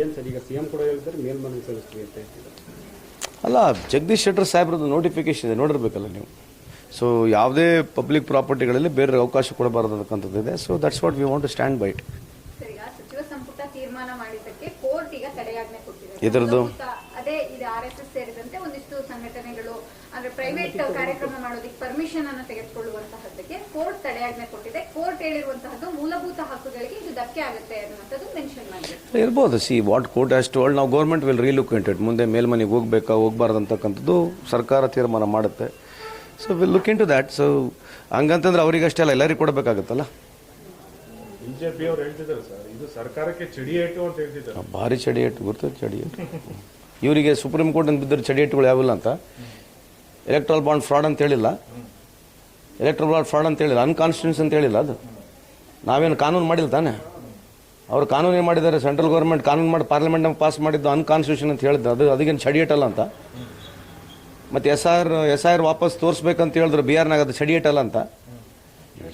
ಏನು ಸರ್ ಈಗ C M ಕೂಡ ಹೇಳ್ತಾರೆ ಮೇಲ್ಮನವಿ ಸಲ್ಲಿಸ್ತೀವಿ ಅಂತ ಹೇಳ್ತಿದ್ದಾರೆ. ಅಲ್ಲ ಜಗದೀಶ್ ಶೆಟ್ಟರ್ ಸಾಹೇಬ್ರದ್ದು ನೋಟಿಫಿಕೇಶನ್ ಇದೆ ನೋಡಿರ್ಬೇಕಲ್ಲ ನೀವು. ಸೊ ಯಾವುದೇ ಪಬ್ಲಿಕ್ ಪ್ರಾಪರ್ಟಿಗಳಲ್ಲಿ ಬೇರೆ ಅವಕಾಶ ಕೊಡಬಾರದು ಅಂತಕ್ಕಂಥದ್ದು ಇದೆ so that's what we want to stand by it ಇದರದ್ದು ಈಗ ಆರ್ ಎಸ್ ಎಸ್ ಸೇರಿದಂತೆ ಒಂದಿಷ್ಟು ಸಂಘಟನೆಗಳು ಅಂದ್ರೆ ಪ್ರೈವೇಟ್ ಕಾರ್ಯಕ್ರಮ ಮಾಡೋದಕ್ಕೆ ಪರ್ಮಿಷನ್ ಅನ್ನು ತೆಗೆದುಕೊಳ್ಳುವಂತಹದ್ದಕ್ಕೆ ಕೋರ್ಟ್ ತಡೆಯಾಜ್ಞೆ ಕೊಟ್ಟಿದೆ. ಕೋರ್ಟ್ ಹೇಳಿರುವಂತಹದ್ದು ಮೂಲಭೂತ ಹಕ್ಕುಗಳಿಗೆ ಇದು ಧಕ್ಕೆ ಆಗುತ್ತೆ ಅನ್ನುವಂಥದ್ದು ಮೆನ್ಷನ್ ಮಾಡಿದೆ. ಇರ್ಬೋದು ಸಿ ವಾಟ್ ಕೋರ್ಟ್ ಅಷ್ಟು ವರ್ಲ್ಡ್ ನಾವು government will relook into it ಮುಂದೆ ಮೇಲ್ಮನೆಗೆ ಹೋಗ್ಬೇಕಾ ಹೋಗ್ಬಾರ್ದಂತಕ್ಕಂಥದ್ದು ಸರ್ಕಾರ ತೀರ್ಮಾನ ಮಾಡುತ್ತೆ. So will look into that so ಹಂಗಂತಂದ್ರೆ ಅವರಿಗಷ್ಟೇ ಅಲ್ಲ ಎಲ್ಲರಿಗೂ ಕೊಡಬೇಕಾಗತ್ತಲ್ಲ? ಬಿಜೆಪಿ ಅವ್ರು ಹೇಳ್ತಿದ್ದಾರೆ ಸರ್. ಇದು ಸರ್ಕಾರಕ್ಕೆ ಚಡಿಯೇಟು ಅಂತ ಹೇಳ್ತಿದ್ದಾರೆ. ಭಾರಿ ಚಡಿಯೇಟು ಗೊತ್ತದ ಚಡಿಯೇಟು ಇವರಿಗೆ ಸುಪ್ರೀಂ ಕೋರ್ಟ್ ಬಿದ್ದರೆ ಚಡಿಯೇಟುಗಳು ಯಾವಿಲ್ಲ ಅಂತ? ಎಲೆಕ್ಟ್ರಲ್ ಬಾಂಡ್ ಫ್ರಾಡ್ ಅಂತ ಹೇಳಿಲ್ಲ. ಎಲೆಕ್ಟ್ರಲ್ ಬಾಂಡ್ ಫ್ರಾಡ್ ಅಂತ ಹೇಳಿಲ್ಲ. ಅನ್ಕಾನ್ಸ್ಟಿಟ್ಯೂಷನ್ ಅಂತ ಹೇಳಿಲ್ಲ ಅದು. ನಾವೇನು ಕಾನೂನು ಮಾಡಿಲ್ಲ ತಾನೆ? ಅವ್ರು ಕಾನೂನು ಮಾಡಿದ್ದಾರೆ. ಸೆಂಟ್ರಲ್ ಗೌರ್ಮೆಂಟ್ ಕಾನೂನು ಮಾಡಿ ಪಾರ್ಲಿಮೆಂಟ್ನಾಗ ಪಾಸ್ ಮಾಡಿದ್ದು ಅನ್ಕಾನ್ಸ್ಟಿಟ್ಯೂಷನ್ ಅಂತ ಹೇಳಿದ್ದು. ಅದು ಅದಕ್ಕೇನು ಚಡಿಯೇಟಲ್ಲ ಅಂತ. ಮತ್ತು ಎಸ್ ಆರ್ ಎಸ್ ಆರ್ ವಾಪಸ್ ತೋರಿಸ್ಬೇಕಂತ ಹೇಳಿದ್ರು ಬಿ ಆರ್ನಾಗ ಅದು ಚಡಿಯೇಟಲ್ಲ ಅಂತ.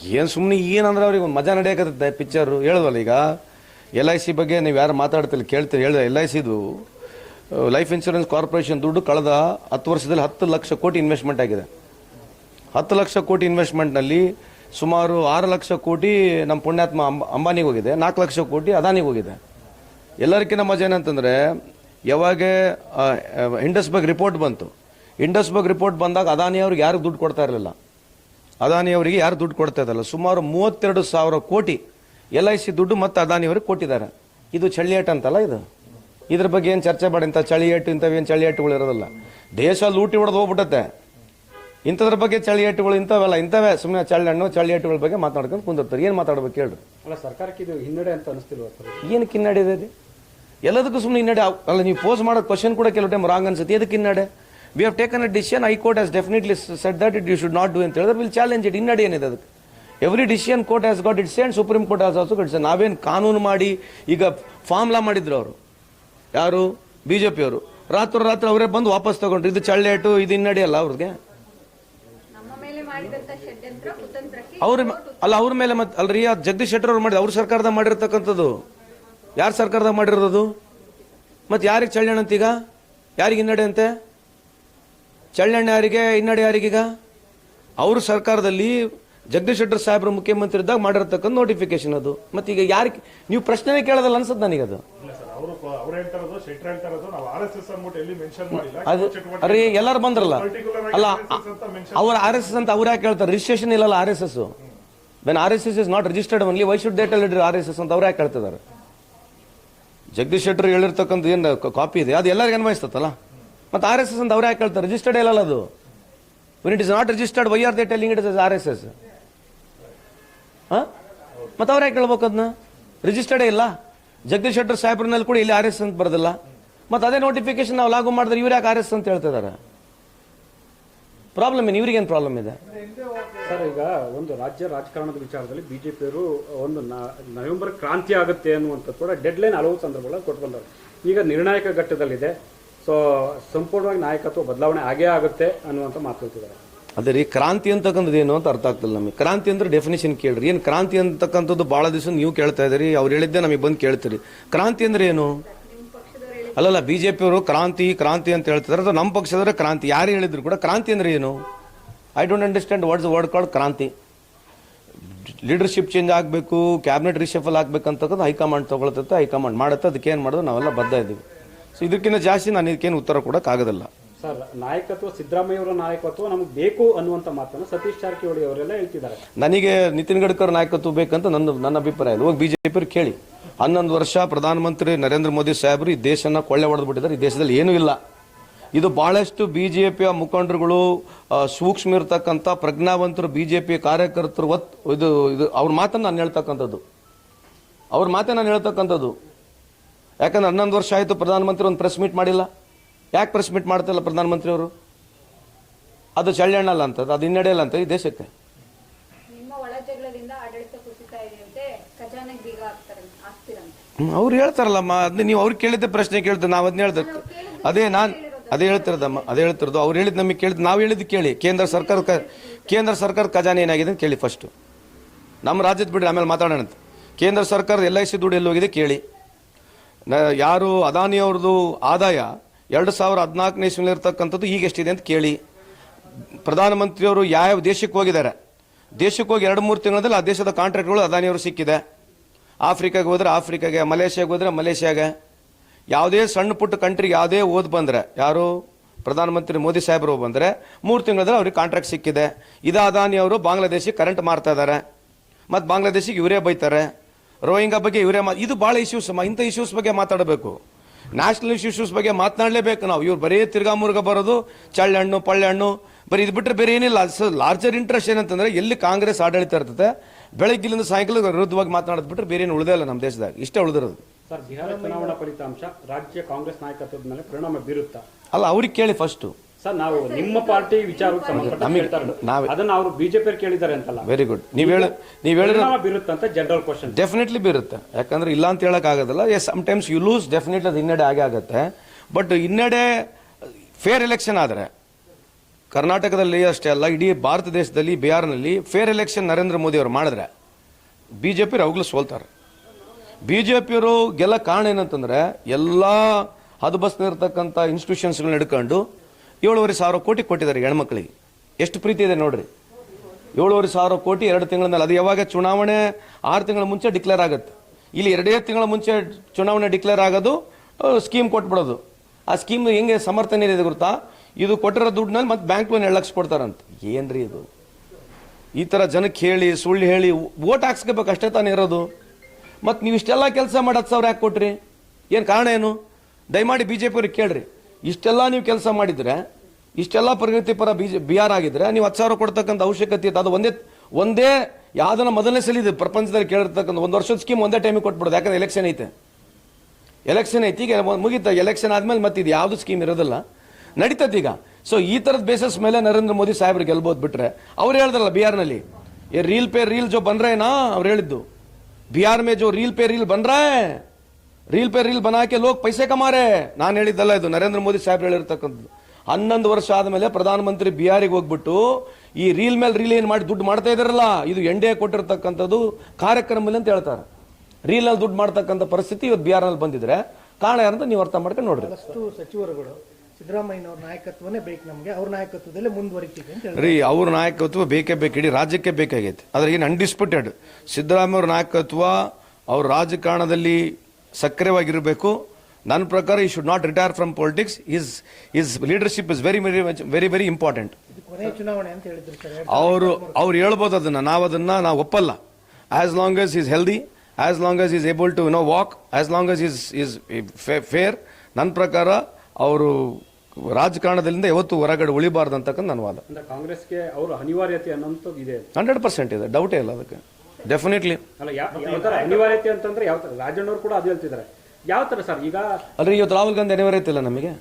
ಏನು ಸುಮ್ಮನೆ ಏನಂದ್ರೆ ಅವ್ರಿಗೆ ಒಂದು ಮಜಾ ನಡೆಯಕತ್ತೆ ಪಿಕ್ಚರು ಹೇಳೋದಲ್ಲ ಈಗ. ಎಲ್ ಐ ಸಿ ಬಗ್ಗೆ ನೀವು ಯಾರು ಮಾತಾಡ್ತಿಲ್ಲ ಕೇಳ್ತೀರಿ. ಹೇಳಿದ ಎಲ್ ಐ ಸಿದು ಲೈಫ್ ಇನ್ಶೂರೆನ್ಸ್ ಕಾರ್ಪೊರೇಷನ್ ದುಡ್ಡು ಕಳೆದ ಹತ್ತು ವರ್ಷದಲ್ಲಿ ಹತ್ತು ಲಕ್ಷ ಕೋಟಿ ಇನ್ವೆಸ್ಟ್ಮೆಂಟ್ ಆಗಿದೆ. ಹತ್ತು ಲಕ್ಷ ಕೋಟಿ ಇನ್ವೆಸ್ಟ್ಮೆಂಟ್ನಲ್ಲಿ ಸುಮಾರು ಆರು ಲಕ್ಷ ಕೋಟಿ ನಮ್ಮ ಪುಣ್ಯಾತ್ಮ ಅಂಬ ಅಂಬಾನಿಗೆ ಹೋಗಿದೆ, ನಾಲ್ಕು ಲಕ್ಷ ಕೋಟಿ ಅದಾನಿಗೆ ಹೋಗಿದೆ. ಎಲ್ಲರಿಗಿಂತ ಮಜಾ ಏನಂತಂದರೆ, ಯಾವಾಗ ಇಂಡಸ್ ಬಗ್ಗೆ ರಿಪೋರ್ಟ್ ಬಂತು. ಇಂಡಸ್ ಬಗ್ಗೆ ರಿಪೋರ್ಟ್ ಬಂದಾಗ ಅದಾನಿ ಅವ್ರಿಗೆ ಯಾರು ದುಡ್ಡು ಕೊಡ್ತಾ ಇರಲಿಲ್ಲ. ಅದಾನಿ ಅವರಿಗೆ ಯಾರು ದುಡ್ಡು ಕೊಡ್ತಾ ಇದ್ದಲ್ಲ. ಸುಮಾರು ಮೂವತ್ತೆರಡು ಸಾವಿರ ಕೋಟಿ ಎಲ್ ಐ ಸಿ ದುಡ್ಡು ಮತ್ತು ಅದಾನಿ ಅವ್ರಿಗೆ ಕೊಟ್ಟಿದ್ದಾರೆ. ಇದು ಚಳ್ಳಿಯಾಟ ಅಂತಲ್ಲ ಇದು? ಇದ್ರ ಬಗ್ಗೆ ಏನು ಚರ್ಚೆ ಮಾಡಿ ಇಂಥ ಚಳಿಯೇಟು ಇಂಥವೇನು ಚಳಿಯೇಟುಗಳು ಇರೋದಿಲ್ಲ. ದೇಶ ಲೂಟಿ ಹೊಡೆದು ಹೋಗ್ಬಿಟ್ಟತ್ತೆ. ಇಂಥದ್ರ ಬಗ್ಗೆ ಚಳಿಯೇಟುಗಳು ಇಂಥವೆಲ್ಲ ಇಂಥವೇ ಸುಮ್ಮನೆ ಚಳಿ ಹಣ್ಣು ಚಳಿಯಟ್ಟುಗಳ ಬಗ್ಗೆ ಮಾತಾಡ್ಕೊಂಡು ಕುಂದಿರ್ತಾರೆ. ಏನು ಮಾತಾಡ್ಬೇಕು ಹೇಳ್ರಿ ಅಲ್ಲ ಸರ್ಕಾರಕ್ಕೆ ಇದು ಹಿನ್ನಡೆ ಅಂತ ಅನಿಸ್ತಿಲ್ವ ಏನಕ್ಕೆ ಹಿನ್ನಡೆ ಇದೆ? ಎಲ್ಲದಕ್ಕೂ ಸುಮ್ಮನೆ ಹಿನ್ನಡೆ ಅಲ್ಲ ನೀವು ಪೋಸ್ ಮಾಡೋ ಕ್ವಶನ್ ಕೂಡ ಕೆಲವು ಟೈಮ್ ರಾಂಗ್ ಅನ್ಸುತ್ತೆ. ಎದಕ್ಕೆ ಹಿನ್ನಡೆ? We have taken a decision high court has definitely set that it you should not do ಅಂತ ಹೇಳಿದ್ರೆ ವಿಲ್ ಚಾಲೆಂಜ್ ಇಟ್ ಹಿನ್ನಡೆ ಏನಿದೆ ಅದಕ್ಕೆ? Every decision court has got its and supreme court has also its ನಾವೇನು ಕಾನೂನು ಮಾಡಿ ಈಗ ಫಾರ್ಮ್ಲಾ ಮಾಡಿದ್ರು ಅವರು. ಯಾರು? ಬಿ ಜೆ ಪಿಯವರು ರಾತ್ರಿ ರಾತ್ರಿ ಅವರೇ ಬಂದು ವಾಪಸ್ ತಗೊಂಡ್ರು. ಇದು ಚಳ್ಳೇಟು ಇದು ಇನ್ನಡಿ ಅಲ್ಲ ಅವ್ರಿಗೆ ಅವ್ರ ಅಲ್ಲ ಅವ್ರ ಮೇಲೆ ಮತ್ತೆ ಅಲ್ರಿ ಆ ಜಗದೀಶ್ ಶೆಟ್ಟರ್ ಅವ್ರು ಮಾಡಿದ ಅವ್ರ ಸರ್ಕಾರದ ಮಾಡಿರ್ತಕ್ಕಂಥದ್ದು. ಯಾರ ಸರ್ಕಾರದ ಮಾಡಿರೋದು? ಮತ್ತೆ ಯಾರಿಗೆ ಚಳ್ಳಣ್ಣ ಅಂತೀಗ? ಯಾರಿಗೆ ಹಿನ್ನಡೆ ಅಂತೆ? ಚಳ್ಳಣ್ಣ ಯಾರಿಗೆ ಹಿನ್ನಡೆ ಯಾರಿಗೀಗ ಅವ್ರ ಸರ್ಕಾರದಲ್ಲಿ ಜಗದೀಶ್ ಶೆಟ್ಟರ್ ಸಾಹೇಬ್ರು ಮುಖ್ಯಮಂತ್ರಿ ಇದ್ದಾಗ ಮಾಡಿರ್ತಕ್ಕಂಥ ನೋಟಿಫಿಕೇಶನ್ ಅದು. ಮತ್ತೀಗ ಈಗ ಯಾರಿಗೆ ನೀವು ಪ್ರಶ್ನೆನೇ ಕೇಳೋದಲ್ಲ ಅನ್ಸುತ್ತೆ ನನಗದು. ಸರ್ ಅವರು ಶೆಟ್ರ್ ನಾವು ಆರ್ ಎಸ್ ಎಸ್ ಅಂದ್ಬಿಟ್ಟು ಎಲ್ಲಿ ಮೆನ್ಷನ್ ಮಾಡಿಲ್ಲ. ಅದು ಅರೆ ಎಲ್ಲರೂ ಬಂದ್ರಲ್ಲ? ಅಲ್ಲ ಅವ್ರ ಆರ್ ಎಸ್ ಎಸ್ ಅಂತ ಅವ್ರು ಯಾಕೆ ಹೇಳ್ತಾರೆ? ರಿಜಿಸ್ಟ್ರೇಷನ್ ಇಲ್ಲಲ್ಲ R S S when R S S is not registered only why should they L R S S ಅಂತ ಅವ್ರು ಯಾಕೆ ಹೇಳ್ತಿದ್ದಾರೆ? ಜಗದೀಶ್ ಶೆಟ್ಟರ್ ಹೇಳಿರ್ತಕ್ಕಂಥ ಏನು ಕಾಪಿ ಇದೆ? ಅದು ಎಲ್ಲರಿಗೂ ಅನ್ವಯಿಸ್ತಲ್ಲ ಮತ್ತೆ ಆರ್ ಎಸ್ ಎಸ್ ಅಂತ ಅವ್ರು ಯಾಕೆ ಹೇಳ್ತಾರೆ? ರಿಜಿಸ್ಟರ್ಡ್ ಇಲ್ಲಲ್ಲ ಅದು. When it is not registered why are they telling it is R S S ಹಾಂ? ಮತ್ತು ಅವ್ರು ಯಾಕೆ ಹೇಳ್ಬೇಕು ಅದನ್ನ? ರಿಜಿಸ್ಟರ್ಡೇ ಇಲ್ಲ? ಜಗದೀಶ್ ಶೆಟ್ಟರ್ ಸಾಹೇಬ್ರನಲ್ಲಿ ಕೂಡ ಇಲ್ಲಿ ಆರ್ ಎಸ್ ಅಂತ ಬರೋದಿಲ್ಲ. ಮತ್ತು ಅದೇ ನೋಟಿಫಿಕೇಶನ್ ನಾವು ಲಾಗು ಮಾಡಿದ್ರೆ ಇವ್ರು ಯಾಕೆ ಆರ್ ಎಸ್ ಅಂತ ಹೇಳ್ತಿದ್ದಾರೆ? ಪ್ರಾಬ್ಲಮ್ ಏನು? ಇವ್ರಿಗೇನು ಪ್ರಾಬ್ಲಮ್ ಇದೆ? ಸರ್, ಈಗ ಒಂದು ರಾಜ್ಯ ರಾಜಕಾರಣದ ವಿಚಾರದಲ್ಲಿ ಬಿಜೆಪಿಯವರು ಒಂದು ನ- ನವೆಂಬರ್ ಕ್ರಾಂತಿ ಆಗುತ್ತೆ ಅನ್ನುವಂಥ ಕೂಡ ಡೆಡ್ ಲೈನ್ ಹಲವು ಸಂದರ್ಭಗಳಲ್ಲಿ ಕೊಟ್ಟು ಬಂದವರು. ಈಗ ನಿರ್ಣಾಯಕ ಘಟ್ಟದಲ್ಲಿದೆ. ಸೊ ಸಂಪೂರ್ಣವಾಗಿ ನಾಯಕತ್ವ ಬದಲಾವಣೆ ಆಗೇ ಆಗುತ್ತೆ ಅನ್ನುವಂಥ ಮಾತು ಹೇಳ್ತಿದ್ದಾರೆ. ಅದೇ ರೀ, ಕ್ರಾಂತಿ ಅಂತಕ್ಕಂಥದ್ದು ಏನು ಅಂತ ಅರ್ಥ ಆಗ್ತಿಲ್ಲ ನಮಗೆ. ಕ್ರಾಂತಿ ಅಂದ್ರೆ ಡೆಫಿನೇಷನ್ ಕೇಳ್ರಿ. ಏನು ಕ್ರಾಂತಿ ಅಂತಕ್ಕಂಥದ್ದು ಭಾಳ ದಿವಸ ನೀವು ಕೇಳ್ತಾ ಇದ್ದೀರಿ, ಅವ್ರು ಹೇಳಿದ್ದೆ ನಮಗೆ ಬಂದು ಕೇಳ್ತೀರಿ. ಕ್ರಾಂತಿ ಅಂದ್ರೆ ಏನು? ಅಲ್ಲಲ್ಲ ಬಿ ಜೆ ಪಿಯವರು ಕ್ರಾಂತಿ ಕ್ರಾಂತಿ ಅಂತ ಹೇಳ್ತಿದ್ದಾರೆ. ಅದು ನಮ್ಮ ಪಕ್ಷದವರೇ ಕ್ರಾಂತಿ. ಯಾರು ಹೇಳಿದ್ರು ಕೂಡ ಕ್ರಾಂತಿ ಅಂದ್ರೆ ಏನು? I don't understand words word called kranti. Leadership change ಆಗಬೇಕು ಕ್ಯಾಬಿನೆಟ್ ರಿಷಫಲ್ ಆಗ್ಬೇಕಂತಕ್ಕಂಥ ಹೈಕಮಾಂಡ್ ತೊಗೊಳ್ತೈತೆ, ಹೈಕಮಾಂಡ್ ಮಾಡುತ್ತೆ. ಅದಕ್ಕೆ ಏನು ಮಾಡೋದು? ನಾವೆಲ್ಲ ಬದ್ಧ ಇದ್ದೀವಿ ಸೊ ಇದಕ್ಕಿಂತ ಜಾಸ್ತಿ ನಾನು ಇದಕ್ಕೇನು ಉತ್ತರ ಕೊಡೋಕ್ಕಾಗೋದಿಲ್ಲ. ಸರ್, ನಾಯಕತ್ವ, ಸಿದ್ದರಾಮಯ್ಯವರ ನಾಯಕತ್ವ ನಮಗೆ ಬೇಕು ಅನ್ನುವಂಥ ಮಾತನ್ನು ಸತೀಶ್ ಜಾರಕಿಹೊಳಿ ಅವರೆಲ್ಲ ಹೇಳ್ತಿದ್ದಾರೆ. ನನಗೆ ನಿತಿನ್ ಗಡ್ಕರ್ ನಾಯಕತ್ವ ಬೇಕಂತ ನನ್ನ ನನ್ನ ಅಭಿಪ್ರಾಯ. ಹೋಗಿ ಬಿಜೆಪಿ ಕೇಳಿ. ಹನ್ನೊಂದು ವರ್ಷ ಪ್ರಧಾನಮಂತ್ರಿ ನರೇಂದ್ರ ಮೋದಿ ಸಾಹೇಬರು ಈ ದೇಶನ ಕೊಳ್ಳೆ ಹೊಡೆದು ಬಿಟ್ಟಿದ್ದಾರೆ ಈ ದೇಶದಲ್ಲಿ ಏನೂ ಇಲ್ಲ. ಇದು ಬಹಳಷ್ಟು ಪಿಯ ಮುಖಂಡರುಗಳು ಸೂಕ್ಷ್ಮ ಇರತಕ್ಕಂಥ ಪ್ರಜ್ಞಾವಂತರು ಬಿ ಜೆ ಪಿ ಕಾರ್ಯಕರ್ತರು ಒತ್, ಇದು ಇದು, ಅವ್ರ ಮಾತನ್ನು ನಾನು ಹೇಳ್ತಕ್ಕಂಥದ್ದು. ಅವ್ರ ಮಾತೇ ನಾನು ಹೇಳ್ತಕ್ಕಂಥದ್ದು. ಯಾಕಂದ್ರೆ ಹನ್ನೊಂದು ವರ್ಷ ಆಯಿತು ಪ್ರಧಾನಮಂತ್ರಿ ಒಂದು ಪ್ರೆಸ್ ಮೀಟ್ ಮಾಡಿಲ್ಲ. ಯಾಕೆ ಪ್ರೆಸ್ ಮೀಟ್ ಮಾಡ್ತಲ್ಲ ಪ್ರಧಾನಮಂತ್ರಿ ಅವರು? ಅದು ಚಳ್ಳಣ್ಣಲ್ಲ ಅಂತದ್ದು ಅದು ಹಿನ್ನಡೆಯಲ್ಲ ಅಂತ ಈ ದೇಶಕ್ಕೆ. ಅವ್ರು ಹೇಳ್ತಾರಲ್ಲಮ್ಮ ಅದನ್ನ ನೀವು ಅವ್ರು ಕೇಳಿದ್ದೆ ಪ್ರಶ್ನೆ ಕೇಳ್ತೀವಿ ನಾವು ಅದನ್ನ ಹೇಳ್ದೆ ಅದೇ ನಾನು ಅದೇ ಹೇಳ್ತಿರದಮ್ಮ ಅದೇ ಹೇಳ್ತಿರೋದು. ಅವ್ರು ಹೇಳಿದ್ ನಮಗೆ ಕೇಳಿದ್ ನಾವು ಹೇಳಿದ್ದು ಕೇಳಿ. ಕೇಂದ್ರ ಸರ್ಕಾರ ಕೇಂದ್ರ ಸರ್ಕಾರ ಖಜಾನೆ ಏನಾಗಿದೆ ಅಂತ ಕೇಳಿ ಫಸ್ಟು ನಮ್ಮ ರಾಜ್ಯದ ಬಿಡಿ ಆಮೇಲೆ ಮಾತಾಡೋಣ ಅಂತ. ಕೇಂದ್ರ ಸರ್ಕಾರದ ಎಲ್ ಐ ಸಿ ದುಡ್ಡು ಎಲ್ಲಿ ಹೋಗಿದೆ ಕೇಳಿ. ಯಾರು ಯಾರು ಅದಾನಿಯವ್ರದ್ದು ಆದಾಯ ಎರಡು ಸಾವಿರ ಹದಿನಾಲ್ಕನೇ ಇಸ್ವಿನಲ್ಲಿ ಇರ್ತಕ್ಕಂಥದ್ದು ಈಗ ಎಷ್ಟಿದೆ ಅಂತ ಕೇಳಿ. ಪ್ರಧಾನಮಂತ್ರಿಯವರು ಯಾವ ದೇಶಕ್ಕೆ ಹೋಗಿದ್ದಾರೆ? ದೇಶಕ್ಕೆ ಹೋಗಿ ಎರಡು ಮೂರು ತಿಂಗಳಲ್ಲಿ ಆ ದೇಶದ ಕಾಂಟ್ರಾಕ್ಟ್ಗಳು ಅದಾನಿಯವರು ಸಿಕ್ಕಿದೆ. ಆಫ್ರಿಕಾಗೆ ಹೋದರೆ ಆಫ್ರಿಕಾಗೆ, ಮಲೇಷ್ಯಾಗೆ ಹೋದರೆ ಮಲೇಷ್ಯಾಗೆ. ಯಾವುದೇ ಸಣ್ಣ ಪುಟ್ಟ ಕಂಟ್ರಿಗೆ ಯಾವುದೇ ಓದ್ ಬಂದರೆ, ಯಾರು? ಪ್ರಧಾನಮಂತ್ರಿ ಮೋದಿ ಸಾಹೇಬರು ಬಂದರೆ ಮೂರು ತಿಂಗಳಲ್ಲಿ ಅವ್ರಿಗೆ ಕಾಂಟ್ರಾಕ್ಟ್ ಸಿಕ್ಕಿದೆ. ಇದು ಅದಾನಿ ಅವರು ಬಾಂಗ್ಲಾದೇಶಿಗೆ ಕರೆಂಟ್ ಮಾರ್ತಾ ಇದ್ದಾರೆ ಮತ್ತು ಬಾಂಗ್ಲಾದೇಶಿಗೆ ಇವರೇ ಬೈತಾರೆ. ರೋಹಿಂಗಾ ಬಗ್ಗೆ ಇವರೇ ಮಾ ಇದು ಭಾಳ ಇಶ್ಯೂಸ್ ಇಂಥ ಇಶ್ಯೂಸ್ ಬಗ್ಗೆ ಮಾತಾಡಬೇಕು. ನ್ಯಾಷನಲ್ ಇಶ್ಯೂಸ್ ಬಗ್ಗೆ ಮಾತನಾಡಲೇಬೇಕು ನಾವು. ಇವ್ರು ಬರೀ ತಿರ್ಗಾ ಮುರುಗ ಬರೋದು ಚಳ್ಳಹಣ್ಣು ಪಳ್ಳೆಹಣ್ಣು ಬರೀ ಇದು ಬಿಟ್ಟರೆ ಬೇರೆ ಏನಿಲ್ಲ. ಲಾರ್ಜರ್ ಇಂಟ್ರೆಸ್ಟ್ ಏನಂತಂದ್ರೆ ಎಲ್ಲಿ ಕಾಂಗ್ರೆಸ್ ಆಡಳಿತ ಇರ್ತದೆ ಬೆಳಗ್ಗಿಲಿಂದ ಸಾಯಂಕಾಲ ವಿರುದ್ಧವಾಗಿ ಮಾತನಾಡೋದು ಬಿಟ್ಟರೆ ಬೇರೆ ಏನು ಉಳಿದೇ ಇಲ್ಲ ನಮ್ಮ ದೇಶದಾಗ. ಇಷ್ಟೇ ಉಳಿದಿರೋದು. ಸರ್ ಬಿಹಾರ ಚುನಾವಣಾ ಫಲಿತಾಂಶ ರಾಜ್ಯ ಕಾಂಗ್ರೆಸ್ ನಾಯಕತ್ವದ ಮೇಲೆ ಪರಿಣಾಮ ಬೀರುತ್ತಾ? ಅಲ್ಲ ಅವ್ರಿಗೆ ಕೇಳಿ ಫಸ್ಟು ಸರ್ ನಾವು ನಿಮ್ಮ ಪಾರ್ಟಿ ವಿಚಾರಕ್ಕೆ ಸಂಬಂಧಪಟ್ಟ ಅದನ್ನ ಅವರು ಬಿಜೆಪಿ ಕೇಳಿದ್ದಾರೆ ಅಂತಲ್ಲ. ವೆರಿ ಗುಡ್ ನೀವು ಹೇಳ ನೀವು ಹೇಳಿದ್ರೆ ಪರಿಣಾಮ ಬೀರುತ್ತಂತ ಜನರಲ್ ಕ್ವಶನ್ ಡೆಫಿನೆಟ್ಲಿ ಬೀರುತ್ತೆ. ಯಾಕಂದ್ರೆ ಇಲ್ಲ ಅಂತ ಹೇಳಕ್ ಆಗೋದಿಲ್ಲ. As times you lose definitely ಅದು ಹಿನ್ನಡೆ ಆಗೇ ಆಗುತ್ತೆ. ಬಟ್ ಹಿನ್ನಡೆ ಫೇರ್ ಎಲೆಕ್ಷನ್ ಆದರೆ ಕರ್ನಾಟಕದಲ್ಲಿ ಅಷ್ಟೇ ಅಲ್ಲ ಇಡೀ ಭಾರತ ದೇಶದಲ್ಲಿ ಬಿಹಾರ್ನಲ್ಲಿ ಫೇರ್ ಎಲೆಕ್ಷನ್ ನರೇಂದ್ರ ಮೋದಿ ಅವರು ಮಾಡಿದ್ರೆ ಬಿ ಜೆ ಪಿ ಅವಾಗಲೂ ಸೋಲ್ತಾರೆ. ಬಿ ಜೆ ಪಿಯವರು ಗೆಲ್ಲ ಕಾರಣ ಏನಂತಂದ್ರೆ ಎಲ್ಲ ಹದಬಸ್ನಿರ್ತಕ್ಕಂಥ ಇನ್ಸ್ಟಿಟ್ಯೂಷನ್ಸ್ಗಳನ್ನ ಹಿಡ್ಕೊಂಡು ಏಳುವರೆ ಸಾವಿರ ಕೋಟಿ ಕೊಟ್ಟಿದ್ದಾರೆ ಹೆಣ್ಮಕ್ಳಿಗೆ. ಎಷ್ಟು ಪ್ರೀತಿ ಇದೆ ನೋಡ್ರಿ. ಏಳುವರೆ ಸಾವಿರ ಕೋಟಿ ಎರಡು ತಿಂಗಳ ಮೇಲೆ, ಅದು ಯಾವಾಗ ಚುನಾವಣೆ? ಆರು ತಿಂಗಳ ಮುಂಚೆ ಡಿಕ್ಲೇರ್ ಆಗುತ್ತೆ. ಇಲ್ಲಿ ಎರಡೇ ತಿಂಗಳ ಮುಂಚೆ ಚುನಾವಣೆ ಡಿಕ್ಲೇರ್ ಆಗೋದು ಸ್ಕೀಮ್ ಕೊಟ್ಬಿಡೋದು. ಆ ಸ್ಕೀಮ್ ಹೆಂಗೆ ಸಮರ್ಥನೆ ಇದೆ ಗೊತ್ತಾ? ಇದು ಕೊಟ್ಟಿರೋ ದುಡ್ಡಿನಲ್ಲಿ ಮತ್ತೆ ಬ್ಯಾಂಕ್ ಲೋನ್ ಎರಡು ಲಕ್ಷ ಕೊಡ್ತಾರಂತ. ಏನ್ರಿ ಇದು? ಈ ಥರ ಜನಕ್ಕೆ ಹೇಳಿ, ಸುಳ್ಳು ಹೇಳಿ ಓಟ್ ಹಾಕ್ಸ್ಕೋಬೇಕು ಅಷ್ಟೇ ತಾನೇ ಇರೋದು. ಮತ್ತು ನೀವು ಇಷ್ಟೆಲ್ಲ ಕೆಲಸ ಮಾಡೋದು ಸಾವಿರ ಯಾಕೆ ಕೊಟ್ರಿ? ಏನು ಕಾರಣ ಏನು? ದಯಮಾಡಿ ಬಿ ಜೆ ಪಿಯವ್ರಿಗೆ ಕೇಳ್ರಿ. ಇಷ್ಟೆಲ್ಲ ನೀವು ಕೆಲಸ ಮಾಡಿದರೆ, ಇಷ್ಟೆಲ್ಲ ಪ್ರಗತಿಪರ ಬಿ ಜೆ ಬಿ ಆರ್ ಆಗಿದ್ರೆ, ನೀವು ಹತ್ತು ಸಾವಿರ ಕೊಡ್ತಕ್ಕಂಥ ಅವಶ್ಯಕತೆ ಇತ್ತು. ಅದು ಒಂದೇ ಒಂದೇ, ಯಾವ್ದನ್ನ ಮೊದಲನೇ ಸಲ ಇದೆ ಪ್ರಪಂಚದಲ್ಲಿ ಕೇಳಿರ್ತಕ್ಕಂಥ ಒಂದು ವರ್ಷದ ಸ್ಕೀಮ್ ಒಂದೇ ಟೈಮಿಗೆ ಕೊಟ್ಬಿಡೋದು. ಯಾಕಂದ್ರೆ ಎಲೆಕ್ಷನ್ ಐತೆ. ಎಲೆಕ್ಷನ್ ಐತಿ. ಈಗ ಮುಗೀತ ಎಲೆಕ್ಷನ್ ಆದಮೇಲೆ ಮತ್ತೆ ಇದು ಯಾವುದು ಸ್ಕೀಮ್ ಇರೋದಿಲ್ಲ. ನಡೀತದೆ ಈಗ. ಸೊ ಈ ಥರದ ಬೇಸಸ್ ಮೇಲೆ ನರೇಂದ್ರ ಮೋದಿ ಸಾಹೇಬ್ರು ಗೆಲ್ಬೋದು ಬಿಟ್ರೆ, ಅವ್ರು ಹೇಳ್ದಲ್ಲ ಬಿಹಾರ್ನಲ್ಲಿ ಏ ರೀಲ್ ಪೇ ರೀಲ್ ಜೋ ಬನ್ ನಾ ಅವ್ರು ಹೇಳಿದ್ದು ಬಿಹಾರ್ ಮೇ ಜೋ ರೀಲ್ ಪೇ ರೀಲ್ है ರೀಲ್ ಪೇ ರೀಲ್ ಬನಾಕೆ ಲೋಕ್ ಪೈಸೆ ಕಮಾರೆ. ನಾನು ಹೇಳಿದ್ದಲ್ಲ ಇದು ನರೇಂದ್ರ ಮೋದಿ ಸಾಹೇಬ್ರು ಹೇಳಿರ್ತಕ್ಕಂಥದ್ದು. ಹನ್ನೊಂದು ವರ್ಷ ಆದಮೇಲೆ ಪ್ರಧಾನಮಂತ್ರಿ ಬಿಹಾರಿಗೆ ಹೋಗ್ಬಿಟ್ಟು ಈ ರೀಲ್ ಮೇಲೆ ರೀಲ್ ಏನು ಮಾಡಿ ದುಡ್ಡು ಮಾಡ್ತಾ ಇದ್ದಾರಲ್ಲ ಇದು ಎನ್ ಡಿ ಎ ಕೊಟ್ಟಿರ್ತಕ್ಕಂಥದ್ದು ಕಾರ್ಯಕ್ರಮದಲ್ಲಿ ಅಂತ ಹೇಳ್ತಾರೆ. ರೀಲಲ್ಲಿ ದುಡ್ಡು ಮಾಡ್ತಕ್ಕಂಥ ಪರಿಸ್ಥಿತಿ ಇವತ್ತು ಬಿಹಾರ್ನಲ್ಲಿ ಬಂದಿದ್ರೆ ಕಾರಣ ಯಾರಂತ ನೀವು ಅರ್ಥ ಮಾಡ್ಕೊಂಡು ನೋಡ್ರಿ. ಸಚಿವರುಗಳು ಸಿದ್ದರಾಮಯ್ಯನವ್ರ ನಾಯಕತ್ವನೇ ಬೇಕು ನಮಗೆ ಅವ್ರ ನಾಯಕತ್ವದಲ್ಲೇ ಮುಂದುವರಿತೀವಿ ರೀ ಅವ್ರ ನಾಯಕತ್ವ ಬೇಕೇ ಬೇಕು ಇಡೀ ರಾಜ್ಯಕ್ಕೆ ಬೇಕಾಗೈತೆ. ಅದ್ರ ಏನು ಅನ್ಡಿಸ್ಪ್ಯೂಟೆಡ್ ಸಿದ್ದರಾಮಯ್ಯ ಅವ್ರ ನಾಯಕತ್ವ ಅವ್ರ ರಾಜಕಾರಣದಲ್ಲಿ ಸಕ್ರಿಯವಾಗಿರಬೇಕು. ನನ್ನ ಪ್ರಕಾರ ಈ should not retire from politics his his leadership is very very very very important ಅವರು ಅವ್ರು ಹೇಳ್ಬೋದು ಅದನ್ನು. ನಾವು ಅದನ್ನು ನಾವು ಒಪ್ಪಲ್ಲ. As long as he's healthy as long as he's able to no walk as long as he's he's fair ನನ್ನ ಪ್ರಕಾರ ಅವರು ರಾಜಕಾರಣದಿಂದ ಯಾವತ್ತು ಹೊರಗಡೆ ಉಳಿಬಾರ್ದು ಅಂತಕ್ಕಂಥ ನನ್ನ ವಾದ. ಅಂದ್ರೆ ಕಾಂಗ್ರೆಸ್ಗೆ ಅವರು ಅನಿವಾರ್ಯತೆ ಅನ್ನೋಂಥದ್ದು ಇದೆ. ಹಂಡ್ರೆಡ್ ಪರ್ಸೆಂಟ್ ಇದೆ. ಡೌಟೇ ಇಲ್ಲ ಅದಕ್ಕೆ. ಡೆಫಿನೆಟ್ಲಿ ಅನಿವಾರ್ಯತೆ ಅಂತಂದ್ರೆ ಯಾವ ತರ? ರಾಜಣ್ಣವ್ರು ಕೂಡ ಅದು ಹೇಳ್ತಿದ್ದಾರೆ. ಯಾವ ತರ ಸರ್? ಈಗ ಅಲ್ರಿ ಇವತ್ತು ರಾಹುಲ್ ಗಾಂಧಿ ಅನಿವಾರ್ಯತೆ ಇಲ್ಲ ನಮಗೆ.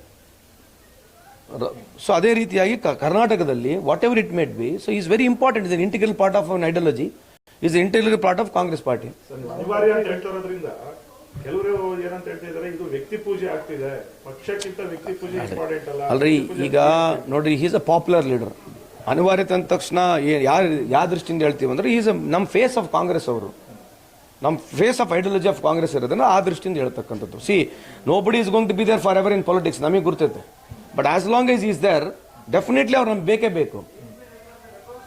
ಸೊ ಅದೇ ರೀತಿಯಾಗಿ ಕರ್ನಾಟಕದಲ್ಲಿ whatever it made be so he's very important is integral part of an ideology is integral part of Congress party ಅನಿವಾರ್ಯ ಅಂತ ಹೇಳ್ತಾ ಇರೋದ್ರಿಂದ ಕೆಲವರು ಏನಂತ ಹೇಳ್ತಾ ಇದಾರೆ ಇದು ವ್ಯಕ್ತಿ ಪೂಜೆ ಆಗ್ತಿದೆ. ಪಕ್ಷಕ್ಕಿಂತ ವ್ಯಕ್ತಿ ಪೂಜೆ ಇಂಪಾರ್ಟೆಂಟ್ ಅಲ್ಲ. ಅಲ್ರಿ ಈಗ ನೋಡ್ರಿ ಈಸ್ ಅ ಪಾಪ್ಯುಲರ್ ಲೀಡರ್ ಅನಿವಾರ್ಯತೆ ಅಂದ ತಕ್ಷಣ ಯಾರು ಯಾವ ದೃಷ್ಟಿಯಿಂದ ಹೇಳ್ತೀವಿ ಅಂದರೆ ಈಸ್ ನಮ್ಮ ಫೇಸ್ ಆಫ್ ಕಾಂಗ್ರೆಸ್ ಅವರು. ನಮ್ಮ face of ideology of Congress ಇರೋದನ್ನ ಆ ದೃಷ್ಟಿಯಿಂದ ಹೇಳ್ತಕ್ಕಂಥದ್ದು. See nobody is going to be there for ever in politics ನಮಗೆ ಗುರ್ತೈತೆ. But as long is is there definitely ಅವ್ರು ನಮ್ಗೆ ಬೇಕೇ ಬೇಕು.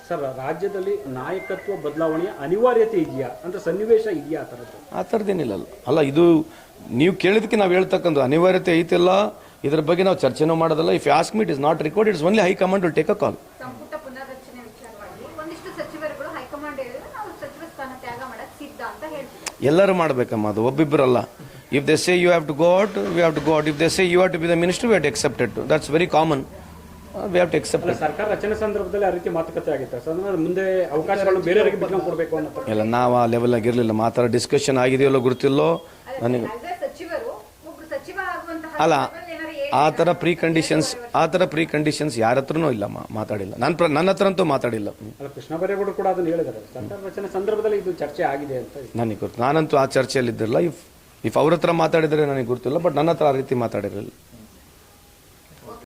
ಸರ್ ರಾಜ್ಯದಲ್ಲಿ ನಾಯಕತ್ವ ಬದಲಾವಣೆಯ ಅನಿವಾರ್ಯತೆ ಇದೆಯಾ? ಅಂತ ಸನ್ನಿವೇಶ ಇದೆಯಾ ಆ ಥರದ್ದು? ಆ ಥರದ್ದೇನಿಲ್ಲ ಅಲ್ಲ. ಅಲ್ಲ ಇದು ನೀವು ಕೇಳಿದಕ್ಕೆ ನಾವು ಹೇಳ್ತಕ್ಕಂಥ ಅನಿವಾರ್ಯತೆ ಐತಿಲ್ಲ ಇದ್ರ ಬಗ್ಗೆ ನಾವು ಚರ್ಚೆನೂ ಮಾಡೋದಲ್ಲ. If ask meet is not record it's only high command will take a call ಸಂಪುಟ ಪುನರ್ರಚನೆ ವಿಚಾರವಾಗಿ ಒಂದಿಷ್ಟು ಸಚಿವರುಗಳು ಹೈಕಮಾಂಡ್ ಹೇಳಿದ್ರೆ ನಾವು ಸಚಿವ ಸ್ಥಾನ ತ್ಯಾಗ ಮಾಡಕ್ ಸಿದ್ಧ ಅಂತ ಹೇಳ್ತಿದ್ದಾರೆ ಎಲ್ಲರೂ ಮಾಡಬೇಕಮ್ಮ ಅದು ಒಬ್ಬಿಬ್ಬರಲ್ಲ. If they say you have to go out we have to go out if they say you have to be the minister we have to that's very common we have to accept ಅಲ್ಲ ಸರ್ಕಾರ ರಚನೆ ಸಂದರ್ಭದಲ್ಲಿ ಆ ರೀತಿ ಮಾತುಕತೆ ಆಗಿತ್ತು. Sir ಮುಂದೆ ಅವಕಾಶಗಳನ್ನು ಬೇರೆಯವರಿಗೆ ಬಿಟ್ಟು ಕೊಡಬೇಕು ಅನ್ನೋ. ಇಲ್ಲ ನಾವು ಆ ಲೆವೆಲ್ನಾಗ ಇರಲಿಲ್ಲ ಮಾತಾಡೋ ಡಿಸ್ಕಷನ್ ಆಗಿದೆಯಲ್ಲೋ ಗೊತ್ತಿಲ್ಲೋ ನನಗೆ ಅಲ್ಲ ಆ ಥರ ಪ್ರೀ ಕಂಡೀಷನ್ಸ್ ಆ ಥರ ಪ್ರೀ ಕಂಡೀಷನ್ಸ್ ಯಾರ ಹತ್ರನೂ ಇಲ್ಲ ಮಾ- ಮಾತಾಡಿಲ್ಲ. ನನ್ನ ಪ್ರ ನನ್ನ ಹತ್ರ ಅಂತೂ ಮಾತಾಡಿಲ್ಲ. ಅಲ್ಲ ಕೃಷ್ಣ ಬೈರೇಗೌಡರು ಕೂಡ ಅದನ್ನು ಹೇಳಿದ್ದಾರೆ. ಸರ್ಕಾರ ರಚನೆ ಸಂದರ್ಭದಲ್ಲಿ ಇದು ಚರ್ಚೆ ಆಗಿದೆ ಅಂತ ನನಗೆ ಗೊತ್ತು. ನಾನಂತೂ ಆ ಚರ್ಚೆಯಲ್ಲಿ ಇದ್ದಿರಲ್ಲ ಇಫ್ ಇಫ್ ಅವ್ರ ಹತ್ರ ಮಾತಾಡಿದರೆ ನನಗೆ ಗೊತ್ತಿಲ್ಲ ಬಟ್ ನನ್ನ ಹತ್ರ ಆ ರೀತಿ ಮಾತಾಡಿರಲಿಲ್ಲ.